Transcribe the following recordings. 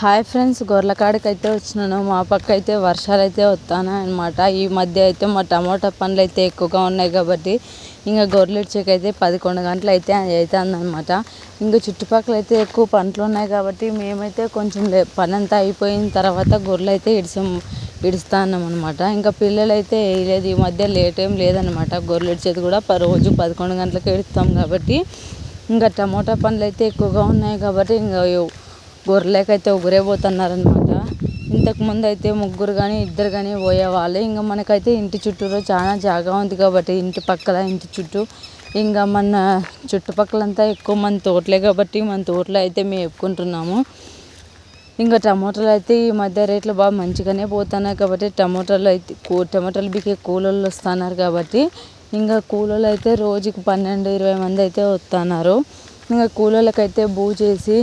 Hi friends గొర్రెకాడికి అయితే వచ్చినాను. మా పక్క అయితే వర్షాలు అయితే వస్తానమాట ఈ మధ్య అయితే మా టమోటా పండ్లు అయితే ఎక్కువగా ఉన్నాయి కాబట్టి ఇంకా గొర్రెలు అయితే పదకొండు గంటలు అయితే అవుతుంది అనమాట ఇంకా చుట్టుపక్కల అయితే ఎక్కువ పంటలు ఉన్నాయి కాబట్టి మేమైతే కొంచెం పని అంతా అయిపోయిన తర్వాత గొర్రెలు అయితే ఇడిసాం ఇడుస్తా అనమాట ఇంకా పిల్లలు అయితే వేయలేదు ఈ మధ్య లేట్ ఏం లేదనమాట గొర్రెలు ఇచ్చేది కూడా రోజు పదకొండు గంటలకు ఇడుస్తాం కాబట్టి ఇంకా టమోటా పండ్లు అయితే ఎక్కువగా ఉన్నాయి కాబట్టి ఇంకా గొర్రెలకైతే ఊరే పోతున్నారనమాట ఇంతకుముందు అయితే ముగ్గురు కానీ ఇద్దరు కానీ పోయేవాళ్ళు. ఇంకా మనకైతే ఇంటి చుట్టూరు చాలా జాగా ఉంది కాబట్టి ఇంటి పక్కల ఇంటి చుట్టూ. ఇంకా మన చుట్టుపక్కలంతా ఎక్కువ మన తోటలే కాబట్టి మన తోటలో అయితే మేము ఎప్పుకుంటున్నాము ఇంకా టమాటాలు అయితే ఈ మధ్య రేట్లు బాగా మంచిగానే పోతున్నాయి కాబట్టి టమాటాలు అయితే టమాటాలు బికే కూలోళ్ళు వస్తున్నారు కాబట్టి ఇంకా కూలోళ్ళు అయితే రోజుకి పన్నెండు ఇరవై మంది అయితే వస్తున్నారు. ఇంకా కూలోళ్ళకైతే బూ చేసి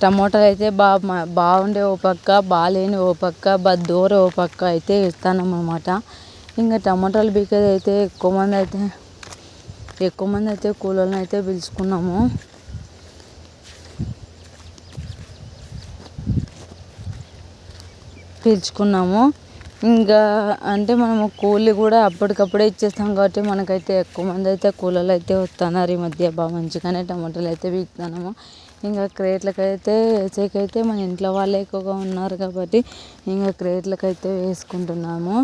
టమోటాలు అయితే బాగా బాగుండే ఓ పక్క బాగాలేని ఓ పక్క బద్దోర ఓ పక్క అయితే ఇస్తాను ఇంకా టమోటాలు బీకేది అయితే ఎక్కువ మంది అయితే ఎక్కువ మంది అయితే కూలోళ్ళని అయితే పిలుచుకున్నాము. పిలుచుకున్నాము. ఇంకా అంటే మనము కూలి కూడా అప్పటికప్పుడే ఇచ్చేస్తాం కాబట్టి మనకైతే ఎక్కువ మంది అయితే కూలీలు అయితే వస్తున్నారు ఈ మధ్య. బాగా మంచిగానే టమాటాలు అయితే పీకుతున్నాము ఇంకా క్రేట్లకైతే వేసేకైతే మన ఇంట్లో వాళ్ళే ఎక్కువగా ఉన్నారు కాబట్టి ఇంకా క్రేట్లకైతే వేసుకుంటున్నాము.